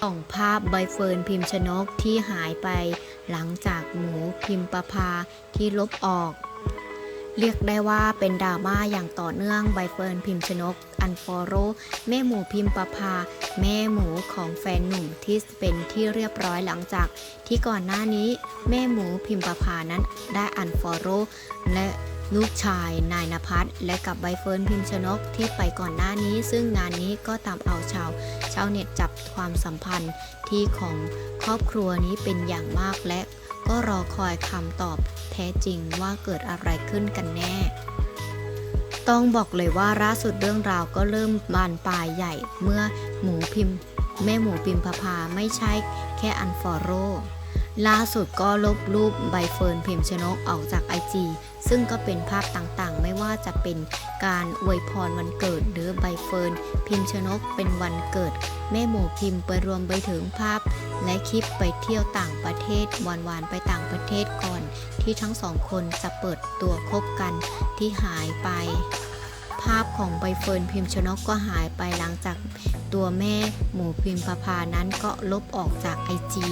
ส่องภาพใบเฟิร์นพิมพ์ชนกที่หายไป หลังจากหมูพิมพ์ประพาที่ลบออก เรียกได้ว่าเป็นดราม่าอย่างต่อเนื่องใบเฟิร์นพิมพ์ชนก อันฟอโรแม่หมูพิมพ์ประพา แม่หมูของแฟนหนุ่มที่เป็นที่เรียบร้อยหลังจาก ที่ก่อนหน้านี้ แม่หมูพิมพ์ประพานั้นได้อันฟอโรและลูกชายนายนภัสและกับใบเฟิร์นพิมพ์ชนกที่ไปก่อนหน้านี้ ซึ่งงานนี้ก็ตามเอาชาว ชาวเน็ตจับความสัมพันธ์ที่ของครอบครัวนี้เป็นอย่างมากและก็รอคอยคำตอบแท้จริงว่าเกิดอะไรขึ้นกันแน่ ต้องบอกเลยว่าล่าสุดเรื่องราวก็เริ่มบานปลายใหญ่เมื่อหมูพิมพ์แม่หมูพิมพ์พภาไม่ใช่แค่อันฟอโร ล่าสุดก็ลบรูปใบเฟิร์นพิมชนกออกจากไอจีซึ่งก็เป็นภาพต่างๆ ไม่ว่าจะเป็นการอวยพรวันเกิดหรือใบเฟิร์นพิมชนกเป็นวันเกิด แม่หมูพิมพ์ไปรวมไปถึงภาพ และคลิปไปเที่ยวต่างประเทศหวานๆไปต่างประเทศก่อน ที่ทั้งสองคนจะเปิดตัวคบกันที่หายไป ภาพของใบเฟิร์นพิมชนกก็หายไปหลังจากตัวแม่หมูพิมพ์ประพานั้นก็ลบออกจากไอจี